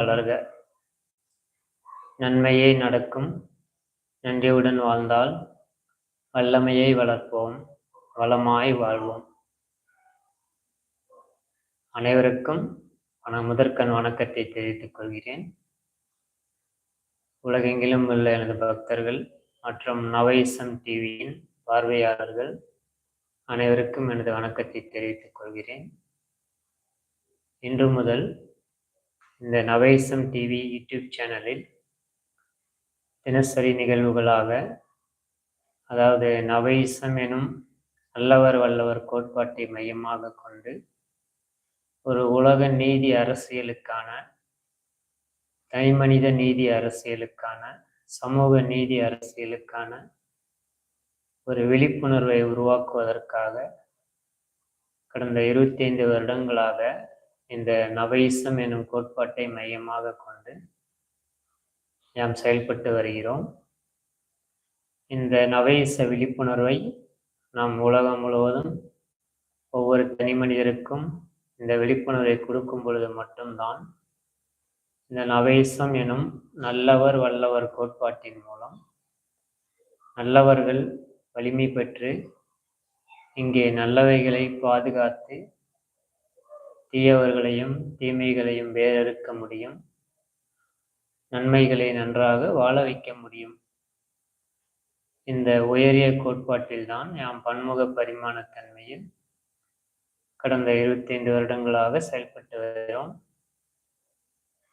வளர்க. நன்மையே நடக்கும். நன்றியுடன் வாழ்ந்தால் வல்லமையை வளர்ப்போம். வளமாய் வாழ்வோம். அனைவருக்கும் வண முதற்கண் வணக்கத்தை தெரிவித்துக் கொள்கிறேன். உலகெங்கிலும் உள்ள எனது பக்தர்கள் மற்றும் நவைசம் டிவியின் பார்வையாளர்கள் அனைவருக்கும் எனது வணக்கத்தை தெரிவித்துக் கொள்கிறேன். இன்று முதல் இந்த நவேசம் டிவி யூடியூப் சேனலில் தினசரி நிகழ்வுகளாக அதாவது நவேசம் எனும் நல்லவர் வல்லவர் கோட்பாட்டை மையமாக கொண்டு ஒரு உலக நீதி அரசியலுக்கான தனிமனித நீதி அரசியலுக்கான சமூக நீதி அரசியலுக்கான ஒரு விழிப்புணர்வை உருவாக்குவதற்காக கடந்த இருபத்தி ஐந்து வருடங்களாக இந்த நவீசம் எனும் கோட்பாட்டை மையமாக கொண்டு நாம் செயல்பட்டு வருகிறோம். இந்த நவீச விழிப்புணர்வை நாம் உலகம் முழுவதும் ஒவ்வொரு தனி மனிதருக்கும் இந்த விழிப்புணர்வை கொடுக்கும் பொழுது மட்டும்தான் இந்த நவேசம் எனும் நல்லவர் வல்லவர் கோட்பாட்டின் மூலம் நல்லவர்கள் வலிமை பெற்று இங்கே நல்லவைகளை பாதுகாத்து தீயவர்களையும் தீமைகளையும் வேறறுக்க முடியும். நன்மைகளை நன்றாக வாழ வைக்க முடியும். இந்த உயரிய கோட்பாட்டில்தான் நாம் பன்முக பரிமாணத்தன்மையில் கடந்த இருபத்தைந்து வருடங்களாக செயல்பட்டு வருகிறோம்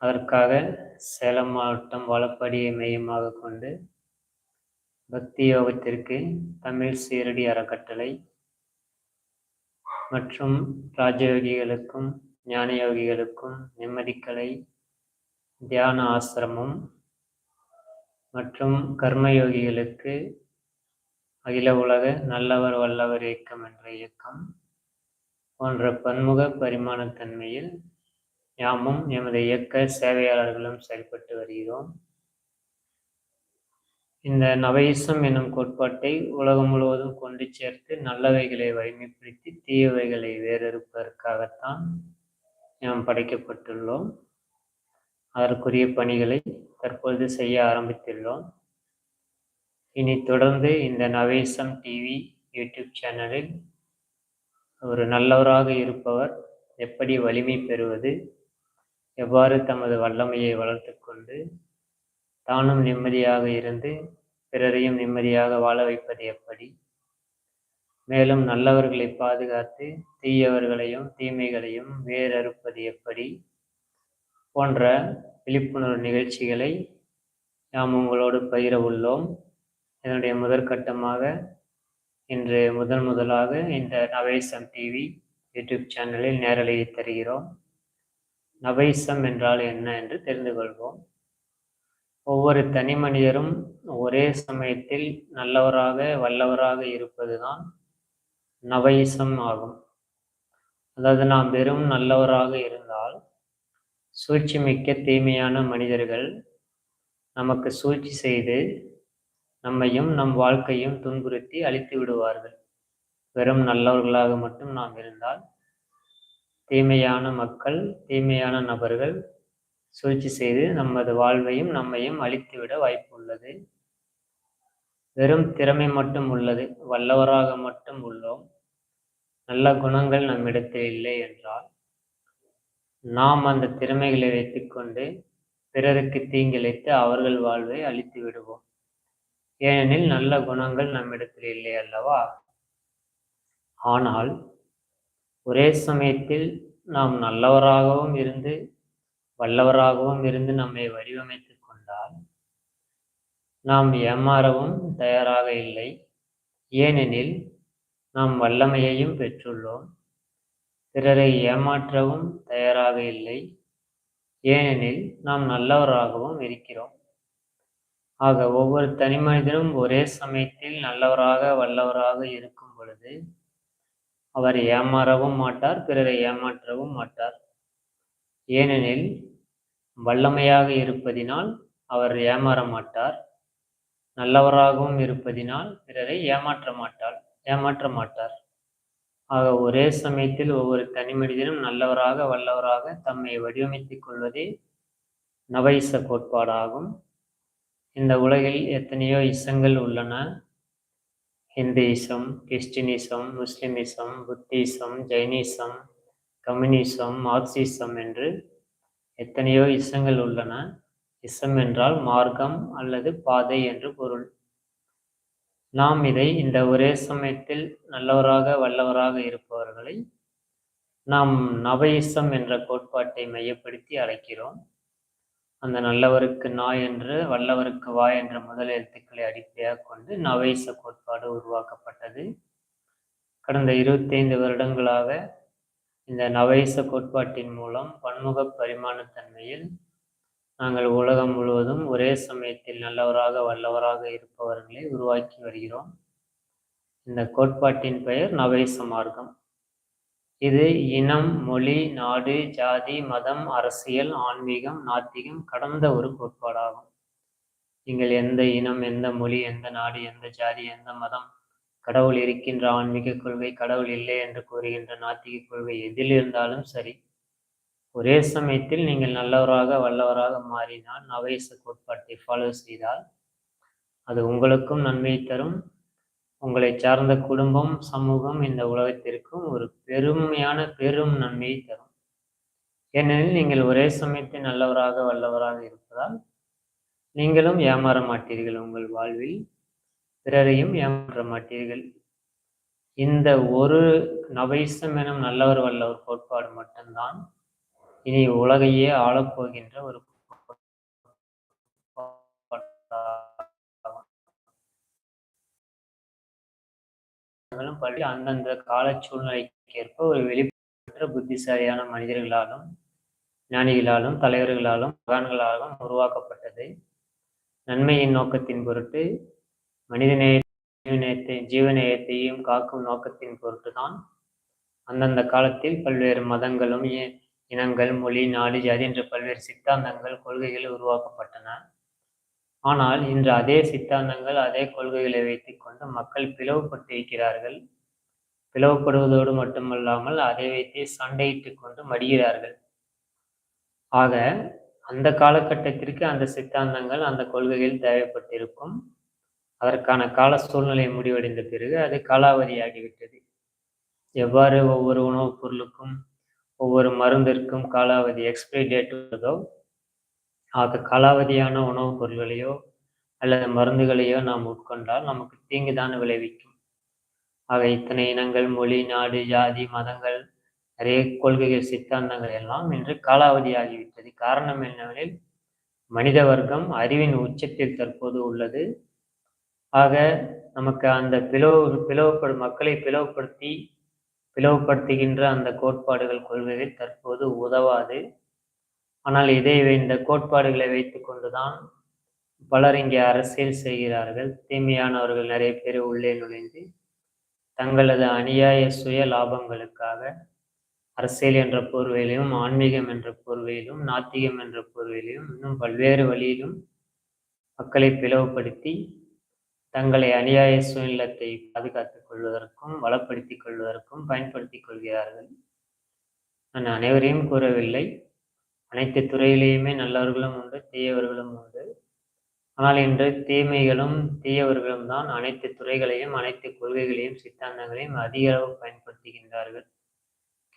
அதற்காக சேலம் மாவட்டம் வளப்படியை மையமாக கொண்டு பக்தி யோகத்திற்கு தமிழ் சீரடி அறக்கட்டளை மற்றும் ராஜயோகிகளுக்கும் ஞானயோகிகளுக்கும் நிம்மதிக்கலை தியான ஆசிரமம் மற்றும் கர்மயோகிகளுக்கு அகில உலக நல்லவர் வல்லவர் இயக்கம் என்ற இயக்கம் போன்ற பன்முக பரிமாணத்தன்மையில் யாமும் எமது இயக்க சேவையாளர்களும் செயல்பட்டு வருகிறோம். இந்த நவைசம் என்னும் கோட்பாட்டை உலகம் முழுவதும் கொண்டு சேர்த்து நல்லவைகளை வலிமைப்படுத்தி தீயவைகளை வேறறுப்பதற்காகத்தான் நாம் படைக்கப்பட்டுள்ளோம். அதற்குரிய பணிகளை தற்பொழுது செய்ய ஆரம்பித்துள்ளோம். இனி தொடர்ந்து இந்த நவேசம் டிவி யூடியூப் சேனலில் ஒரு நல்லவராக இருப்பவர் எப்படி வலிமை பெறுவது எவ்வாறு தமது வல்லமையை வளர்த்து கொண்டு தானும் நிம்மதியாக இருந்து பிறரையும் நிம்மதியாக வாழ வைப்பது எப்படி? மேலும் நல்லவர்களை பாதுகாத்து தீயவர்களையும் தீமைகளையும் வேறறுப்பது எப்படி? போன்ற விழிப்புணர்வு நிகழ்ச்சிகளை நாம் உங்களோடு பகிர உள்ளோம். இதனுடைய முதற்கட்டமாக இன்று முதன் முதலாக இந்த நவேசம் டிவி யூடியூப் சேனலில் நேரலையை தருகிறோம். நவைசம் என்றால் என்ன என்று தெரிந்து கொள்வோம். ஒவ்வொரு தனி மனிதரும் ஒரே சமயத்தில் நல்லவராக வல்லவராக இருப்பதுதான் நவைசம் ஆகும். அதாவது நாம் வெறும் நல்லவராக இருந்தால் சூழ்ச்சி மிக்க தீமையான மனிதர்கள் நமக்கு சூழ்ச்சி செய்து நம்மையும் நம் வாழ்க்கையும் துன்புறுத்தி அழித்து விடுவார்கள். வெறும் நல்லவர்களாக மட்டும் நாம் இருந்தால் தீமையான மக்கள் தீமையான நபர்கள் சூழ்ச்சி செய்து நமது வாழ்வையும் நம்மையும் அழித்துவிட வாய்ப்பு உள்ளது வெறும் திறமை மட்டும் உள்ளது வல்லவராக மட்டும் உள்ளோம். நல்ல குணங்கள் நம்மிடத்தில் இல்லை என்றால் நாம் அந்த திறமைகளை வைத்துக்கொண்டு பிறருக்கு தீங்கிழைத்து அவர்கள் வாழ்வை அழித்து விடுவோம். ஏனெனில் நல்ல குணங்கள் நம்மிடத்தில் இல்லை அல்லவா? ஆனால் ஒரே சமயத்தில் நாம் நல்லவராகவும் இருந்து வல்லவராகவும் இருந்து நம்மை வடிவமைத்து கொண்டால் நாம் ஏமாறவும் தயாராக இல்லை. ஏனெனில் நாம் வல்லமையையும் பெற்றுள்ளோம். பிறரை ஏமாற்றவும் தயாராக இல்லை. ஏனெனில் நாம் நல்லவராகவும் இருக்கிறோம். ஆக ஒவ்வொரு தனி மனிதனும் ஒரே சமயத்தில் நல்லவராக வல்லவராக இருக்கும் பொழுது அவர் ஏமாறவும் மாட்டார் பிறரை ஏமாற்றவும் மாட்டார். ஏனெனில் வல்லமையாக இருப்பதினால் அவர் ஏமாற மாட்டார் நல்லவராகவும் இருப்பதினால் பிறரை ஏமாற்ற மாட்டார் ஏமாற்ற மாட்டார் ஆக ஒரே சமயத்தில் ஒவ்வொரு தனி மனிதனும் நல்லவராக வல்லவராக தம்மை வடிவமைத்துக் கொள்வதே நவைச கோட்பாடாகும். இந்த உலகில் எத்தனையோ இசங்கள் உள்ளன. Hinduism Christianism Muslimism Buddhism Jainism communism Marxism என்று எத்தனையோ இசங்கள் உள்ளன. இசம் என்றால் மார்க்கம் அல்லது பாதை என்று பொருள். நாம் இதை இந்த ஒரே சமயத்தில் நல்லவராக வல்லவராக இருப்பவர்களை நாம் நவயிசம் என்ற கோட்பாட்டை மையப்படுத்தி அழைக்கிறோம். அந்த நல்லவருக்கு நாய் என்று வல்லவருக்கு வா என்ற முதல் எழுத்துக்களை அடிப்படையாக கொண்டு நவயிச கோட்பாடு உருவாக்கப்பட்டது. கடந்த இருபத்தைந்து வருடங்களாக இந்த நவைச கோட்பாட்டின் மூலம் பன்முக பரிமாணத்தன்மையில் நாங்கள் உலகம் முழுவதும் ஒரே சமயத்தில் நல்லவராக வல்லவராக இருப்பவர்களை உருவாக்கி வருகிறோம். இந்த கோட்பாட்டின் பெயர் நவைச மார்க்கம். இது இனம் மொழி நாடு ஜாதி மதம் அரசியல் ஆன்மீகம் நாத்திகம் கடந்த ஒரு கோட்பாடாகும். நீங்கள் எந்த இனம் எந்த மொழி எந்த நாடு எந்த ஜாதி எந்த மதம் கடவுள் இருக்கின்ற ஆன்மீக கொள்கை கடவுள் இல்லை என்று கூறுகின்ற நாத்திக கொள்கை எதில் இருந்தாலும் சரி ஒரே சமயத்தில் நீங்கள் நல்லவராக வல்லவராக மாறினால் நவேச கோட்பாட்டை ஃபாலோ செய்தால் அது உங்களுக்கும் நன்மை தரும். உங்களை சார்ந்த குடும்பம் சமூகம் இந்த உலகத்திற்கும் ஒரு பெருமையான பெரும் நன்மையை தரும். ஏனெனில் நீங்கள் ஒரே சமயத்தில் நல்லவராக வல்லவராக இருப்பதால் நீங்களும் ஏமாற மாட்டீர்கள் உங்கள் வாழ்வில். பிறரையும் ஏமாற்ற மாட்டீர்கள். இந்த ஒரு நவைசம் எனும் நல்லவர் வல்லவர் கோட்பாடு மட்டும்தான். இனி உலகையே ஆளப்போகின்ற ஒரு பள்ளி அந்தந்த கால சூழ்நிலைக்கேற்ப ஒரு வெளிப்பட்ட புத்திசாலியான மனிதர்களாலும் ஞானிகளாலும் தலைவர்களாலும் மகான்களாலும் உருவாக்கப்பட்டது. நன்மையின் நோக்கத்தின் பொருட்டு மனிதநேயத்தை ஜீவநேயத்தையும் காக்கும் நோக்கத்தின் பொருட்டுதான் அந்தந்த காலத்தில் பல்வேறு மதங்களும் இனங்கள் மொழி நாடு ஜாதி என்ற பல்வேறு சித்தாந்தங்கள் கொள்கைகள் உருவாக்கப்பட்டன. ஆனால் இன்று அதே சித்தாந்தங்கள் அதே கொள்கைகளை வைத்துக்கொண்டு மக்கள் பிளவுபட்டிருக்கிறார்கள். பிளவுபடுவதோடு மட்டுமல்லாமல் அதை வைத்தே சண்டையிட்டு கொண்டு மடிகிறார்கள். ஆக அந்த காலகட்டத்திற்கு அந்த சித்தாந்தங்கள் அந்த கொள்கைகள் தேவைப்பட்டிருக்கும். அதற்கான கால சூழ்நிலை முடிவடைந்த பிறகு அது காலாவதியாகிவிட்டது. எவ்வாறு ஒவ்வொரு உணவுப் பொருளுக்கும் ஒவ்வொரு மருந்திற்கும் காலாவதி எக்ஸ்பிரி டேட் உள்ளதோ ஆக காலாவதியான உணவுப் பொருள்களையோ அல்லது மருந்துகளையோ நாம் உட்கொண்டால் நமக்கு தீங்குதான் விளைவிக்கும். ஆக இத்தனை இனங்கள் மொழி நாடு ஜாதி மதங்கள் நிறைய கொள்கைகள் சித்தாந்தங்கள் எல்லாம் இன்று காலாவதி ஆகிவிட்டது காரணம் என்னவெனில் மனித வர்க்கம் அறிவின் உச்சத்தில் தற்போது உள்ளது. ஆக நமக்கு அந்த பிளவு பிளவுப்படும் மக்களை பிளவுபடுத்தி பிளவுபடுத்துகின்ற அந்த கோட்பாடுகள் கொள்கைகள் தற்போது உதவாது. ஆனால் இதை இந்த கோட்பாடுகளை வைத்து கொண்டுதான் பலர் இங்கே அரசியல் செய்கிறார்கள். தீமையானவர்கள் நிறைய பேர் உள்ளே நுழைந்து தங்களது அநியாய சுய லாபங்களுக்காக அரசியல் என்ற போர்வையிலும் ஆன்மீகம் என்ற போர்வையிலும் நாத்திகம் என்ற போர்வையிலும் இன்னும் பல்வேறு வழியிலும் மக்களை பிளவுபடுத்தி தங்களை அநியாய சூழ்நிலத்தை பாதுகாத்துக் கொள்வதற்கும் வளப்படுத்திக் கொள்வதற்கும் பயன்படுத்திக் கொள்கிறார்கள். நான் அனைவரையும் கூறவில்லை. அனைத்து துறையிலேயுமே நல்லவர்களும் உண்டு தீயவர்களும் உண்டு. ஆனால் இன்று தீமைகளும் தீயவர்களும் தான் அனைத்து துறைகளையும் அனைத்து கொள்கைகளையும் சித்தாந்தங்களையும் அதிக அளவு பயன்படுத்துகின்றார்கள்.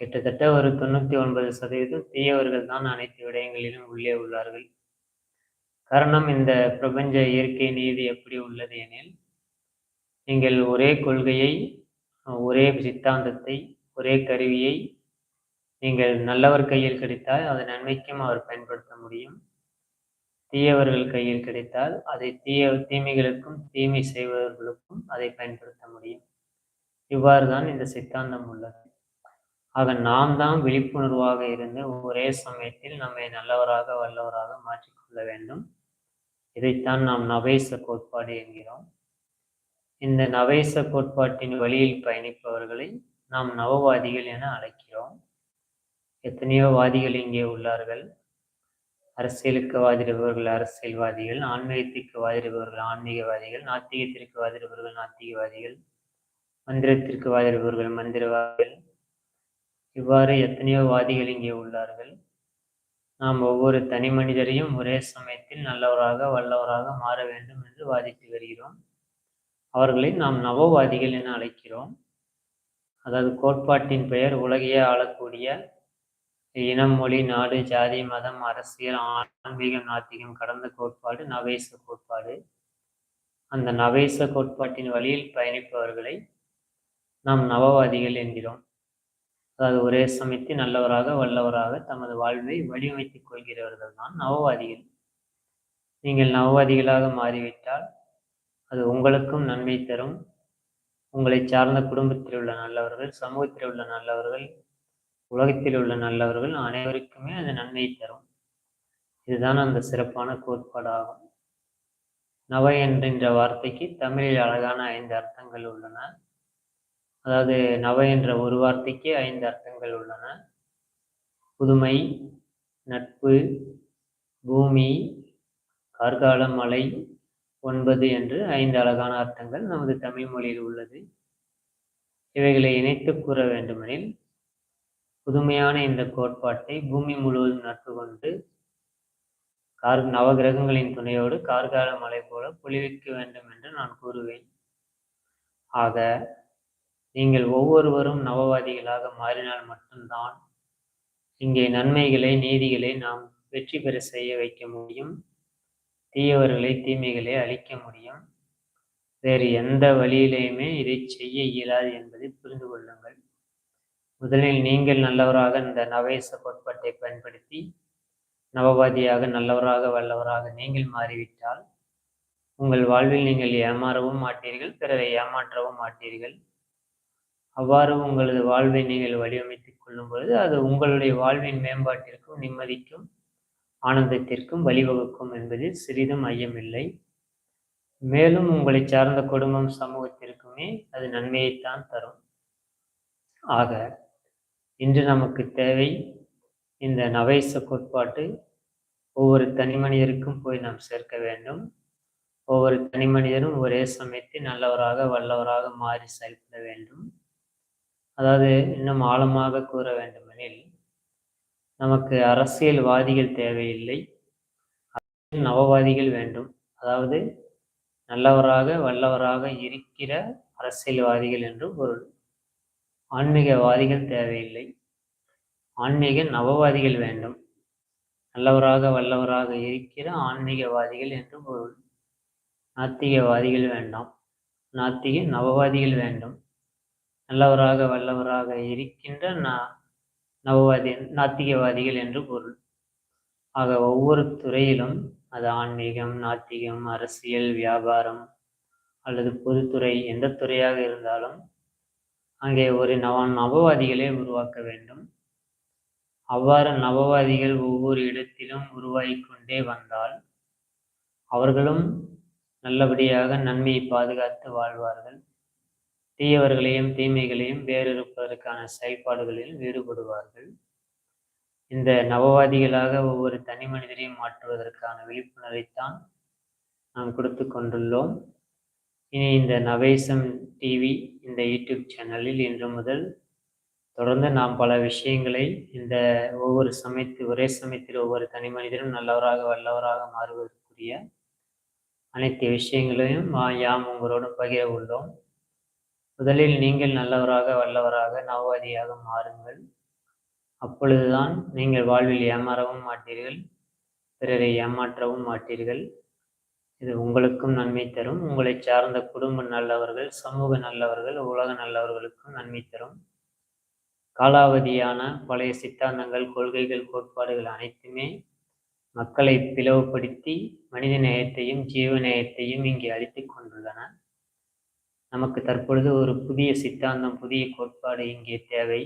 கிட்டத்தட்ட ஒரு தொண்ணூற்றி ஒன்பது சதவீதம் தீயவர்கள் தான் அனைத்து விடயங்களிலும் உள்ளே உள்ளார்கள். காரணம் இந்த பிரபஞ்ச இயற்கை நீதி எப்படி உள்ளது எனில் நீங்கள் ஒரே கொள்கையை ஒரே சித்தாந்தத்தை ஒரே கருவியை நீங்கள் நல்லவர் கையில் கிடைத்தால் அதை நன்மைக்கும் அவர் பயன்படுத்த முடியும். தீயவர்கள் கையில் கிடைத்தால் அதை தீய தீமைகளுக்கும் தீமை செய்பவர்களுக்கும் அதை பயன்படுத்த முடியும். இவ்வாறு தான் இந்த சித்தாந்தம் உள்ளது. ஆக நாம் தான் விழிப்புணர்வாக இருந்து ஒரே சமயத்தில் நம்மை நல்லவராக வல்லவராக மாற்றிக்கொள்ள வேண்டும். இதைத்தான் நாம் நவேச கோட்பாடு என்கிறோம். இந்த நவேச கோட்பாட்டின் வழியில் பயணிப்பவர்களை நாம் நவவாதிகள் என அழைக்கிறோம். எத்தனையோ வாதிகள் இங்கே உள்ளார்கள். அரசியலுக்கு வாதிடுபவர்கள் அரசியல்வாதிகள் ஆன்மீகத்திற்கு வாதிடுபவர்கள் ஆன்மீகவாதிகள் நாத்திகத்திற்கு வாதிடுபவர்கள் நாத்திகவாதிகள் மந்திரத்திற்கு வாதிடுபவர்கள் மந்திரவாதிகள். இவ்வாறு எத்தனையோ வாதிகள் இங்கே உள்ளார்கள். நாம் ஒவ்வொரு தனி மனிதரையும் ஒரே சமயத்தில் நல்லவராக வல்லவராக மாற வேண்டும் என்று வாதிட்டு வருகிறோம். அவர்களை நாம் நவவாதிகள் என அழைக்கிறோம். அதாவது கோட்பாட்டின் பெயர் உலகையே ஆளக்கூடிய இனம் மொழி நாடு ஜாதி மதம் அரசியல் ஆன்மீகம் நாத்திகம் கடந்த கோட்பாடு நவேச கோட்பாடு. அந்த நவேச கோட்பாட்டின் வழியில் பயணிப்பவர்களை நாம் நவவாதிகள் என்கிறோம். அதாவது ஒரே சமயத்தில் நல்லவராக வல்லவராக தமது வாழ்வை வடிவமைத்துக் கொள்கிறவர்கள் தான் நவவாதிகள். நீங்கள் நவவாதிகளாக மாறிவிட்டால் அது உங்களுக்கும் நன்மை தரும். உங்களை சார்ந்த குடும்பத்தில் உள்ள நல்லவர்கள் சமூகத்தில் உள்ள நல்லவர்கள் உலகத்தில் உள்ள நல்லவர்கள் அனைவருக்குமே அது நன்மை தரும். இதுதான் அந்த சிறப்பான கோட்பாடாகும். நவ என்கின்ற வார்த்தைக்கு தமிழில் அழகான ஐந்து அர்த்தங்கள் உள்ளன. அதாவது நவ என்ற ஒரு வார்த்தைக்கு ஐந்து அர்த்தங்கள் உள்ளன. புதுமை நட்பு பூமி கார்கால மலை ஒன்பது என்று ஐந்து அழகான அர்த்தங்கள் நமது தமிழ் மொழியில் உள்ளது. இவைகளை இணைத்து கூற வேண்டுமெனில் புதுமையான இந்த கோட்பாட்டை பூமி முழுவதும் நட்பு கொண்டு கார் நவகிரகங்களின் துணையோடு கார்கால மலை போல பொழிவிக்க வேண்டும் என்று நான் கூறுவேன். ஆக நீங்கள் ஒவ்வொருவரும் நவவாதிகளாக மாறினால் மட்டும்தான் இங்கே நன்மைகளை நீதிகளை நாம் வெற்றி பெற செய்ய வைக்க முடியும். தீயவர்களை தீமைகளை அழிக்க முடியும். வேறு எந்த வழியிலையுமே இதை செய்ய இயலாது என்பதை புரிந்து கொள்ளுங்கள். முதலில் நீங்கள் நல்லவராக இந்த நவேச கோட்பாட்டை பயன்படுத்தி நவவாதியாக நல்லவராக வல்லவராக நீங்கள் மாறிவிட்டால் உங்கள் வாழ்வில் நீங்கள் ஏமாறவும் மாட்டீர்கள் பிறரை ஏமாற்றவும் மாட்டீர்கள். அவ்வாறு உங்களது வாழ்வை நீங்கள் வடிவமைத்துக் கொள்ளும் பொழுது அது உங்களுடைய வாழ்வின் மேம்பாட்டிற்கும் நிம்மதிக்கும் ஆனந்தத்திற்கும் வழிவகுக்கும் என்பதில் சிறிதும் ஐயமில்லை. மேலும் உங்களை சார்ந்த குடும்பம் சமூகத்திற்குமே அது நன்மையைத்தான் தரும். ஆக இன்று நமக்கு தேவை இந்த நவைச கோட்பாட்டு. ஒவ்வொரு தனி மனிதருக்கும் போய் நாம் சேர்க்க வேண்டும். ஒவ்வொரு தனி மனிதரும் ஒரே சமயத்தில் நல்லவராக வல்லவராக மாறி செயல்பட வேண்டும். அதாவது இன்னும் ஆழமாக கூற வேண்டுமெனில் நமக்கு அரசியல்வாதிகள் தேவையில்லை. நவவாதிகள் வேண்டும். அதாவது நல்லவராக வல்லவராக இருக்கிற அரசியல்வாதிகள் என்று பொருள். ஆன்மீகவாதிகள் தேவையில்லை. ஆன்மீக நவவாதிகள் வேண்டும். நல்லவராக வல்லவராக இருக்கிற ஆன்மீகவாதிகள் என்று பொருள். நாத்திகவாதிகள் வேண்டாம். நாத்திக நவவாதிகள் வேண்டும். நல்லவராக வல்லவராக இருக்கின்ற நா நவவாதி நாத்திகவாதிகள் என்று பொருள். ஆக ஒவ்வொரு துறையிலும் அது ஆன்மீகம் நாத்திகம் அரசியல் வியாபாரம் அல்லது பொதுத்துறை எந்த துறையாக இருந்தாலும் அங்கே ஒரு நவ நவவாதிகளை உருவாக்க வேண்டும். அவ்வாறு நவவாதிகள் ஒவ்வொரு இடத்திலும் உருவாகி கொண்டே வந்தால் அவர்களும் நல்லபடியாக நன்மையை பாதுகாத்து வாழ்வார்கள். தீயவர்களையும் தீமைகளையும் வேறிருப்பதற்கான செயல்பாடுகளில் ஈடுபடுவார்கள். இந்த நவவாதிகளாக ஒவ்வொரு தனி மனிதரையும் மாற்றுவதற்கான விழிப்புணர்வைத்தான் நாம் கொடுத்து கொண்டுள்ளோம். இனி இந்த நவேசம் டிவி இந்த யூடியூப் சேனலில் இன்று முதல் தொடர்ந்து நாம் பல விஷயங்களை இந்த ஒவ்வொரு சமயத்து ஒரே சமயத்தில் ஒவ்வொரு தனி மனிதரும் நல்லவராக வல்லவராக மாறுவதற்குரிய அனைத்து விஷயங்களையும் யாம் உங்களோடு பகிர உள்ளோம். முதலில் நீங்கள் நல்லவராக வல்லவராக நவவாதியாக மாறுங்கள். அப்பொழுதுதான் நீங்கள் வாழ்வில் ஏமாறவும் மாட்டீர்கள் பிறரை ஏமாற்றவும் மாட்டீர்கள். இது உங்களுக்கும் நன்மை தரும். உங்களை சார்ந்த குடும்ப நல்லவர்கள் சமூக நல்லவர்கள் உலக நல்லவர்களுக்கும் நன்மை தரும். காலாவதியான பழைய சித்தாந்தங்கள் கொள்கைகள் கோட்பாடுகள் அனைத்துமே மக்களை பிளவுபடுத்தி மனித நேயத்தையும் ஜீவ நேயத்தையும் இங்கே அழித்து கொண்டுள்ளன. நமக்கு தற்பொழுது ஒரு புதிய சித்தாந்தம் புதிய கோட்பாடு இங்கே தேவை.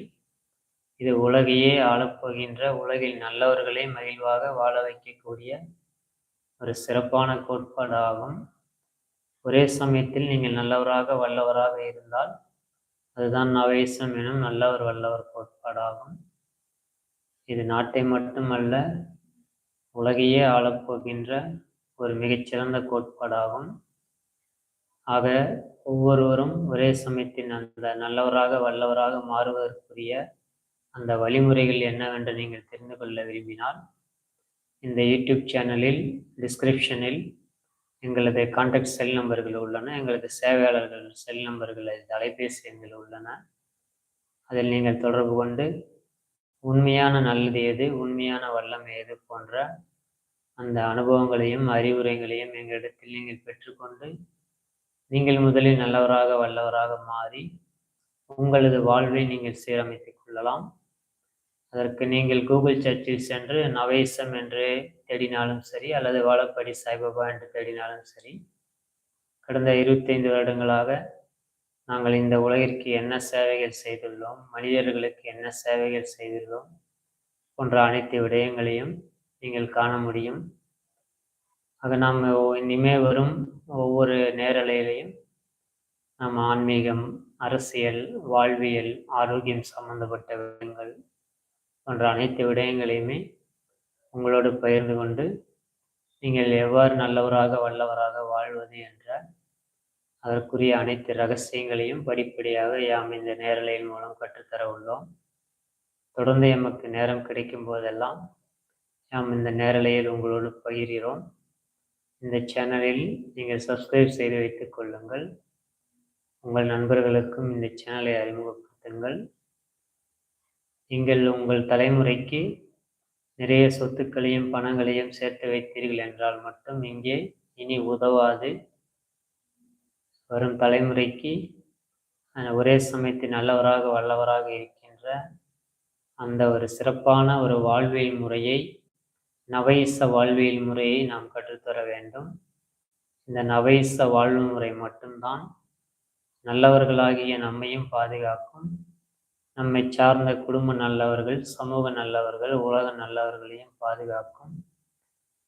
இது உலகையே ஆளப்போகின்ற உலகில் நல்லவர்களே மகிழ்வாக வாழ வைக்கக்கூடிய ஒரு சிறப்பான கோட்பாடு ஆகும் ஒரே சமயத்தில் நீங்கள் நல்லவராக வல்லவராக இருந்தால் அதுதான் நவேசம் எனும் நல்லவர் வல்லவர் கோட்பாடாகும். இது நாட்டை மட்டுமல்ல உலகையே ஆளப்போகின்ற ஒரு மிகச்சிறந்த கோட்பாடாகும். ஆக ஒவ்வொருவரும் ஒரே சமயத்தில் அந்த நல்லவராக வல்லவராக மாறுவதற்குரிய அந்த வழிமுறைகள் என்னவென்று நீங்கள் தெரிந்து கொள்ள விரும்பினால் இந்த யூடியூப் சேனலில் டிஸ்கிரிப்ஷனில் எங்களது கான்டாக்ட் செல் நம்பர்கள் உள்ளன. எங்களது சேவையாளர்கள் செல் நம்பர்கள் அலைபேசி எண்கள் உள்ளன. அதில் நீங்கள் தொடர்பு கொண்டு உண்மையான நல்லது எது உண்மையான வல்லமை எது போன்ற அந்த அனுபவங்களையும் அறிவுரைகளையும் எங்களிடத்தில் நீங்கள் பெற்றுக்கொண்டு நீங்கள் முதலில் நல்லவராக வல்லவராக மாறி உங்களது வாழ்வை நீங்கள் சீரமைத்துக் கொள்ளலாம். அதற்கு நீங்கள் கூகுள் சர்ச்சில் சென்று நவேசம் என்று தேடினாலும் சரி அல்லது வாழப்படி சாய்பாபா என்று தேடினாலும் சரி கடந்த இருபத்தைந்து வருடங்களாக நாங்கள் இந்த உலகிற்கு என்ன சேவைகள் செய்துள்ளோம் மனிதர்களுக்கு என்ன சேவைகள் செய்துள்ளோம் போன்ற அனைத்து விடயங்களையும் நீங்கள் காண முடியும். ஆக நாம் இனிமே வரும் ஒவ்வொரு நேரலையிலையும் நாம் ஆன்மீகம் அரசியல் வாழ்வியல் ஆரோக்கியம் சம்பந்தப்பட்ட விடயங்கள் போன்ற அனைத்து விடயங்களையுமே உங்களோடு பகிர்ந்து கொண்டு நீங்கள் எவ்வாறு நல்லவராக வல்லவராக வாழ்வது என்ற அதற்குரிய அனைத்து ரகசியங்களையும் படிப்படியாக யாம் இந்த நேரலையின் மூலம் கற்றுத்தர உள்ளோம். தொடர்ந்து எமக்கு நேரம் கிடைக்கும் போதெல்லாம் யாம் இந்த நேரலையில் உங்களோடு பகிர்கிறோம். இந்த சேனலில் நீங்கள் சப்ஸ்கிரைப் செய்து வைத்துக் கொள்ளுங்கள். உங்கள் நண்பர்களுக்கும் இந்த சேனலை அறிமுகப்படுத்துங்கள். நீங்கள் உங்கள் தலைமுறைக்கு நிறைய சொத்துக்களையும் பணங்களையும் சேர்த்து வைத்தீர்கள் என்றால் மட்டும் இங்கே இனி உதவாது. வரும் தலைமுறைக்கு ஒரே சமயத்தில் நல்லவராக வல்லவராக இருக்கின்ற அந்த ஒரு சிறப்பான ஒரு வாழ்வியல் முறையை நவைச வாழ்வியல் முறையை நாம் கற்றுத்தர வேண்டும். இந்த நவைச வாழ்வு முறை மட்டும்தான் நல்லவர்களாகிய நம்மையும் பாதுகாக்கும். நம்மை சார்ந்த குடும்ப நல்லவர்கள் சமூக நல்லவர்கள் உலக நல்லவர்களையும் பாதுகாக்கும்.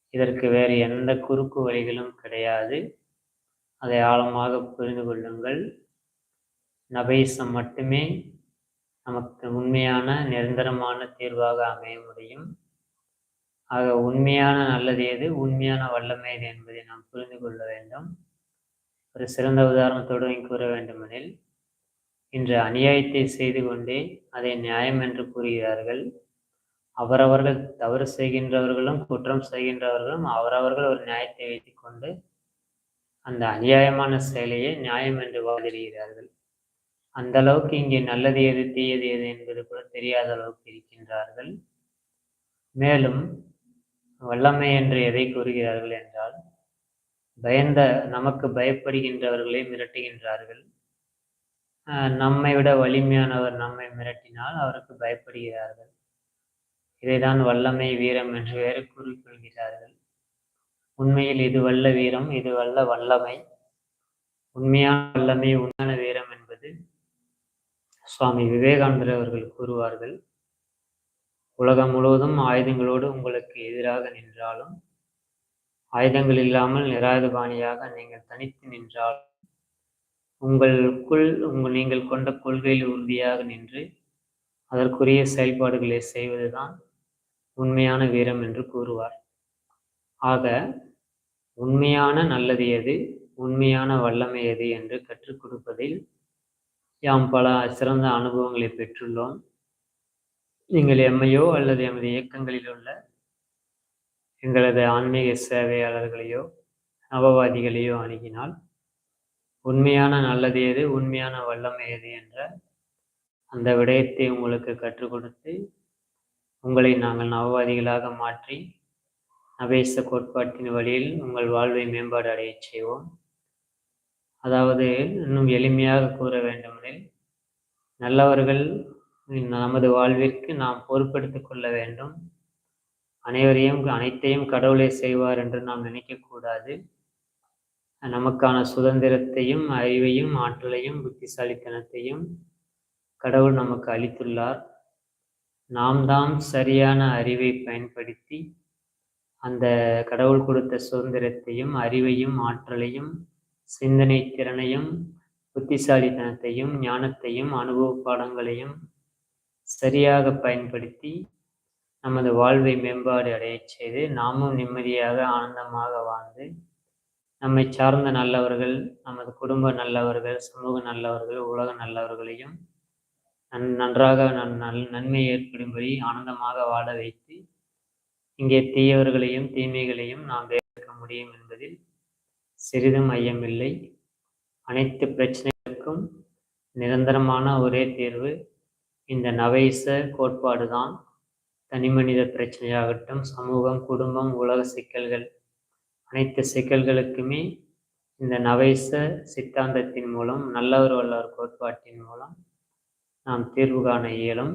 இதற்கு வேறு எந்த குறுக்கு வழிகளும் கிடையாது. அதை ஆழமாக புரிந்து கொள்ளுங்கள். நபைசம் மட்டுமே நமக்கு உண்மையான நிரந்தரமான தீர்வாக அமைய முடியும். ஆக உண்மையான நல்லது எது? உண்மையான வல்லமை எது என்பதை நாம் புரிந்து கொள்ள வேண்டும். ஒரு சிறந்த உதாரணத்தோடு கூற வேண்டுமெனில் இன்று அநியாயத்தை செய்து கொண்டே அதை நியாயம் என்று கூறுகிறார்கள். அவரவர்கள் தவறு செய்கின்றவர்களும் குற்றம் செய்கின்றவர்களும் அவரவர்கள் ஒரு நியாயத்தை வைத்துக்கொண்டு அந்த அநியாயமான செயலையே நியாயம் என்று வாதிடுகிறார்கள். அந்த அளவுக்கு இங்கே நல்லது எது தீயது எது என்பது கூட தெரியாத அளவுக்கு இருக்கின்றார்கள். மேலும் வல்லமை என்று எதை கூறுகிறார்கள் என்றால் பயந்த நமக்கு பயப்படுகின்றவர்களை மிரட்டுகின்றார்கள். நம்மை விட வலிமையானவர் நம்மை மிரட்டினால் அவருக்கு பயப்படுகிறார்கள். இதைதான் வல்லமை வீரம் என்று வேறு கூறிக்கொள்கிறார்கள் உண்மையில் இது வல்ல வீரம் இது வல்ல வல்லமை. உண்மையான வல்லமை உண்மையான வீரம் என்பது சுவாமி விவேகானந்தர் அவர்கள் கூறுவார்கள். உலகம் முழுவதும் ஆயுதங்களோடு உங்களுக்கு எதிராக நின்றாலும் ஆயுதங்கள் இல்லாமல் நிராயுதபாணியாக நீங்கள் தனித்து நின்றாலும் உங்களுக்குள் உங்கள் நீங்கள் கொண்ட கொள்கையில் உறுதியாக நின்று அதற்குரிய செயல்பாடுகளை செய்வதுதான் உண்மையான வீரம் என்று கூறுவார். ஆக உண்மையான நல்லது எது உண்மையான வல்லமை எது என்று கற்றுக் கொடுப்பதில் யாம் பல சிறந்த அனுபவங்களை பெற்றுள்ளோம். நீங்கள் எம்மையோ அல்லது எமது இயக்கங்களில் உள்ள எங்களது ஆன்மீக சேவையாளர்களையோ நவவாதிகளையோ அணுகினால் உண்மையான நல்லது எது உண்மையான வல்லமை எது என்ற அந்த விடயத்தை உங்களுக்கு கற்றுக் கொடுத்து உங்களை நாங்கள் நவவாதிகளாக மாற்றி நவேச கோட்பாட்டின் வழியில் உங்கள் வாழ்வை மேம்பாடு அடைய செய்வோம். அதாவது இன்னும் எளிமையாக கூற வேண்டுமெனில் நல்லவர்கள் நமது வாழ்விற்கு நாம் பொறுப்பெடுத்துக் கொள்ள வேண்டும். அனைவரையும் அனைத்தையும் கடவுளை செய்வார் என்று நாம் நினைக்கக்கூடாது நமக்கான சுதந்திரத்தையும் அறிவையும் ஆற்றலையும் புத்திசாலித்தனத்தையும் கடவுள் நமக்கு அளித்துள்ளார். நாம் தான் சரியான அறிவை பயன்படுத்தி அந்த கடவுள் கொடுத்த சுதந்திரத்தையும் அறிவையும் ஆற்றலையும் சிந்தனை திறனையும் புத்திசாலித்தனத்தையும் ஞானத்தையும் அனுபவ பாடங்களையும் சரியாக பயன்படுத்தி நமது வாழ்வை மேம்பாடு அடையச் செய்து நாமும் நிம்மதியாக ஆனந்தமாக வாழ்ந்து நம்மை சார்ந்த நல்லவர்கள் நமது குடும்ப நல்லவர்கள் சமூக நல்லவர்கள் உலக நல்லவர்களையும் நன் நன்றாக நன் நல் நன்மை ஏற்படும்படி ஆனந்தமாக வாழ வைத்து இங்கே தீயவர்களையும் தீமைகளையும் நாம் வேர்க்க முடியும் என்பதில் சிறிதும் ஐயமில்லை. அனைத்து பிரச்சனைகளுக்கும் நிரந்தரமான ஒரே தீர்வு இந்த நவைச கோட்பாடு தான் தனிமனித பிரச்சனையாகட்டும் சமூகம் குடும்பம் உலக சிக்கல்கள் அனைத்து சிக்கல்களுக்குமே இந்த நவைச சித்தாந்தத்தின் மூலம் நல்லவர் வல்லவர் கோட்பாட்டின் மூலம் நாம் தீர்வு காண இயலும்.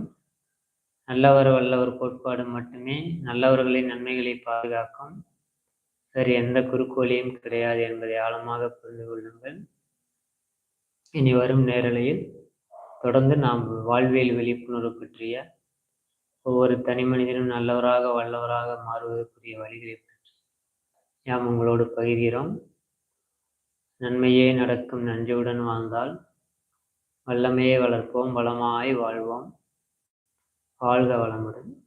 நல்லவர் வல்லவர் கோட்பாடு மட்டுமே நல்லவர்களின் நன்மைகளை பாதுகாக்கும். வேறு எந்த குறுக்கோலியும் கிடையாது என்பதை ஆழமாக புரிந்து கொள்ளுங்கள். இனி வரும் நேரலையில் தொடர்ந்து நாம் வாழ்வியல் விழிப்புணர்வு பற்றிய ஒவ்வொரு தனி மனிதனும் நல்லவராக வல்லவராக மாறுவதற்குரிய வழிகளை பற்றி நாம் உங்களோடு பகிர்கிறோம். நன்மையே நடக்கும் நன்றியுடன் வாழ்ந்தால் வல்லமையை வளர்ப்போம் வளமாய் வாழ்வோம். வாழ்க வளமுடன்.